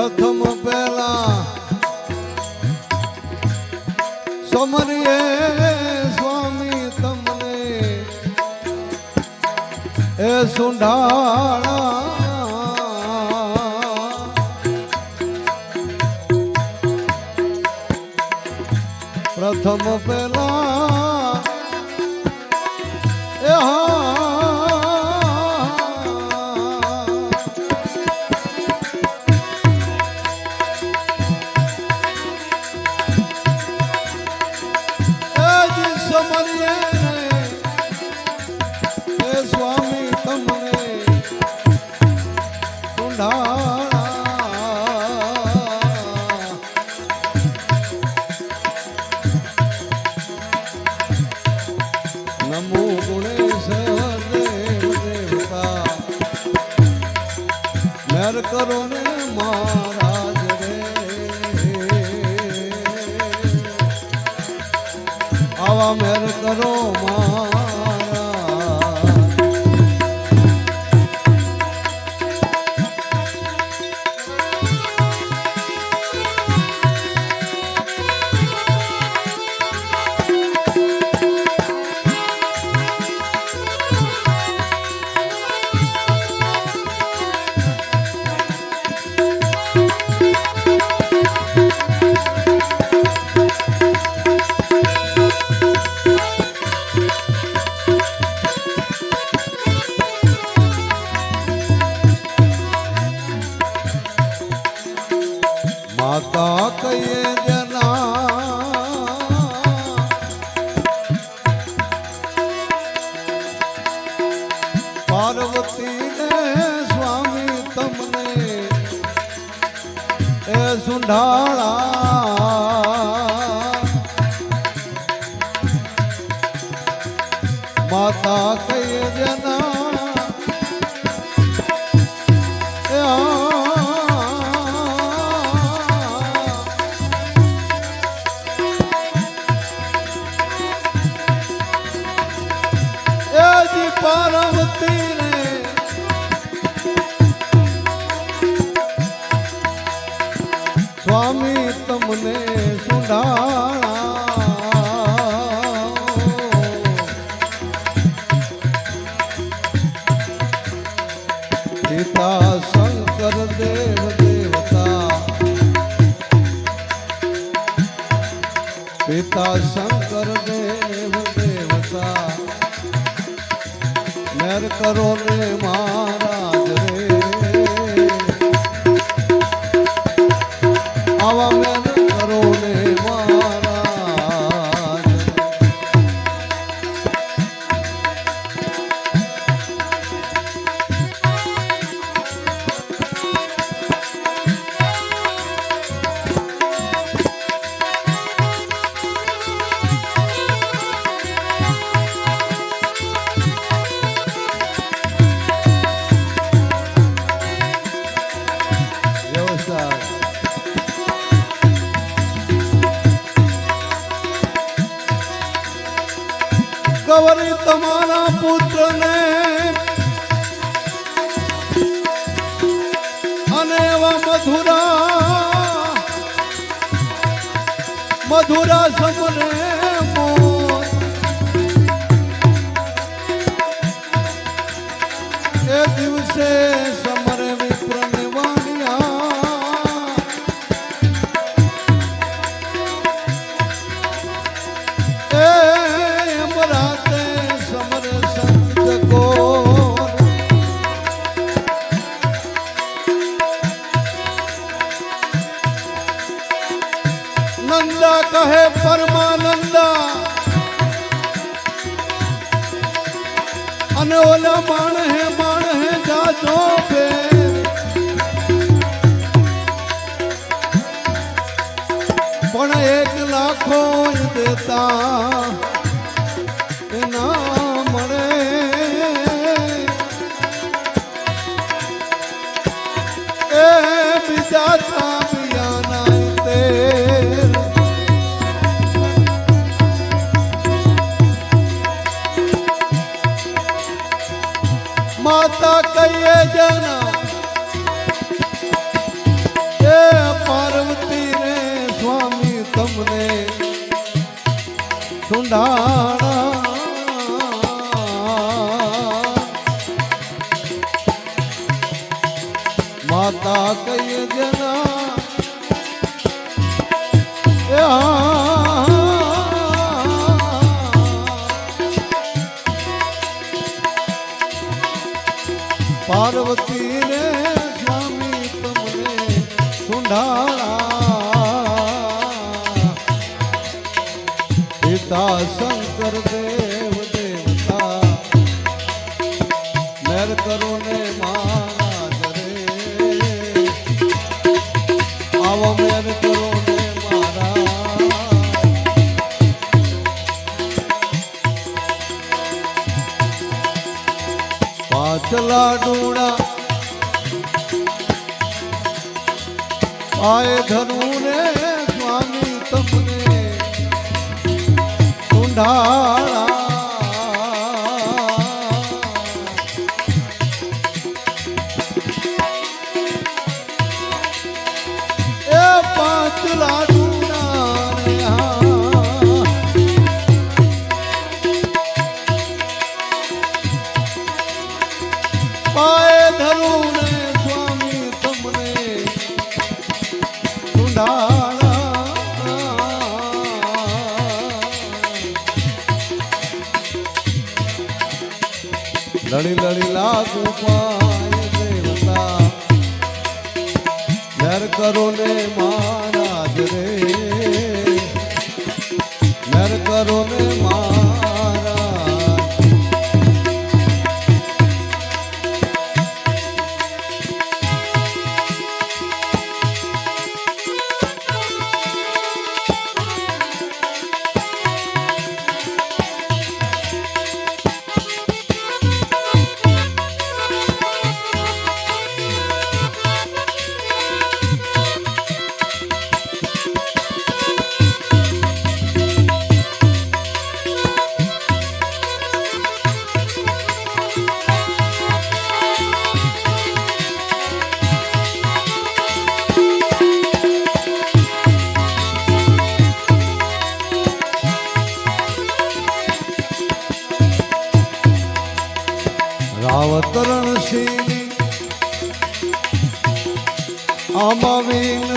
roto આવા મેર કરો માં માતા કઈ જના મધુરા સમરે નંદા કહે પરમાનંદા અને ઓલા માણ હે માણ હે જાજો બે પણ એક લાખો દેતા পার্বতী। ચલા ડૂણા આય ધનુ ને સ્વામી તમને કુંડાળા પાય સ્વામી તમને ઊંડાળા લડી લડી લાગુ પાય દેવતા. નર કરો ને માય Mama Ving.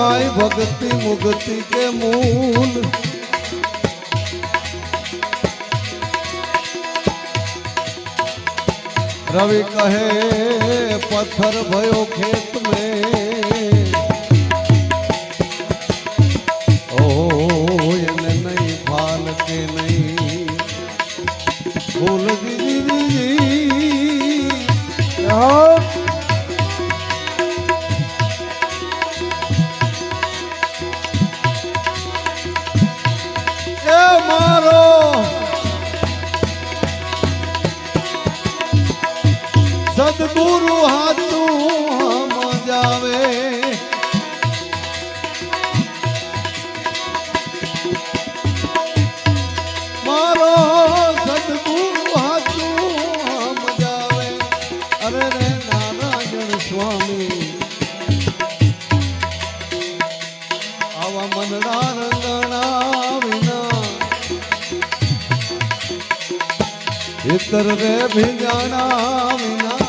મારી ભક્તિ મુક્તિ કે મૂલ? રવિ કહે પથ્થર ભયો ખેત મેં આવા મનડા રંગણા વિના ઇતર રે ભીંજાણા વિના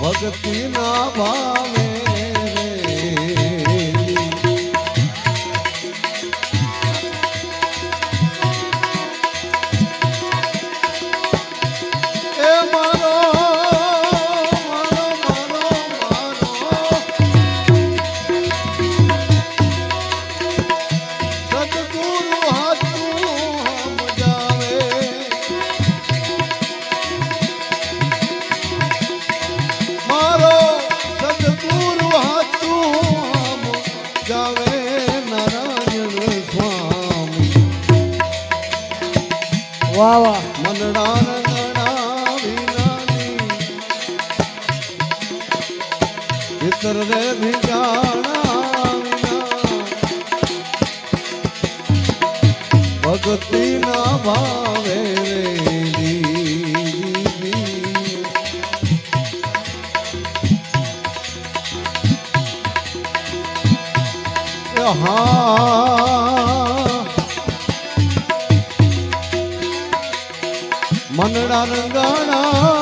ભક્તિ ના ભાવે ભક્તિ ના ભાવે મનડા રંગાણા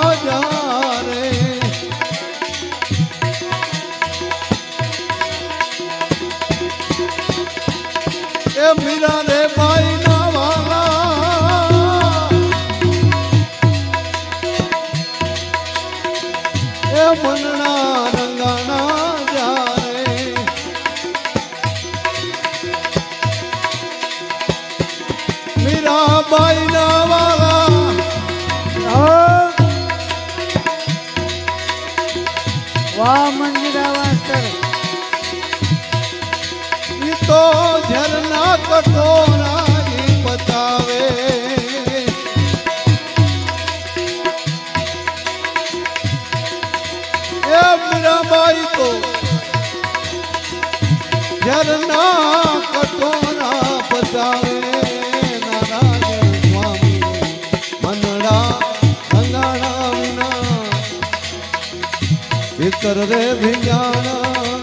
અંતર રે ભિયાણા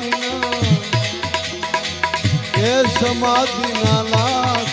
એ સમાધિ ના લાખ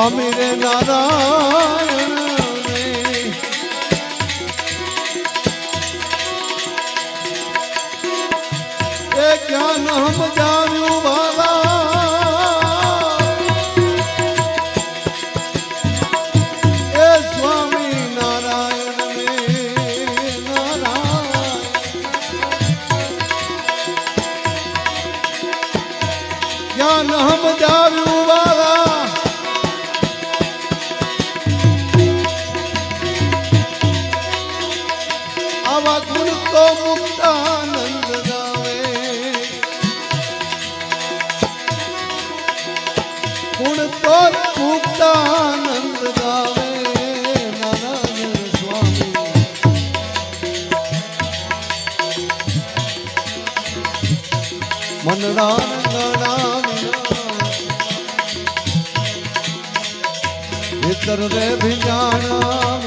অমিরে নারায়ণ મન રામ ભીતર રે ભીજાણા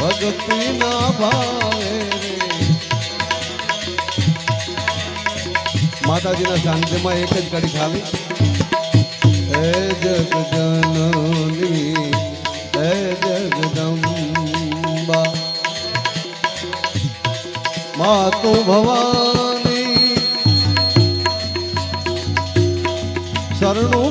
ભગતી ના ભાવે માતાજીના શાંતિમાં એક જ કડી ખાવી. જગજનની માતુ ભવાની શરણો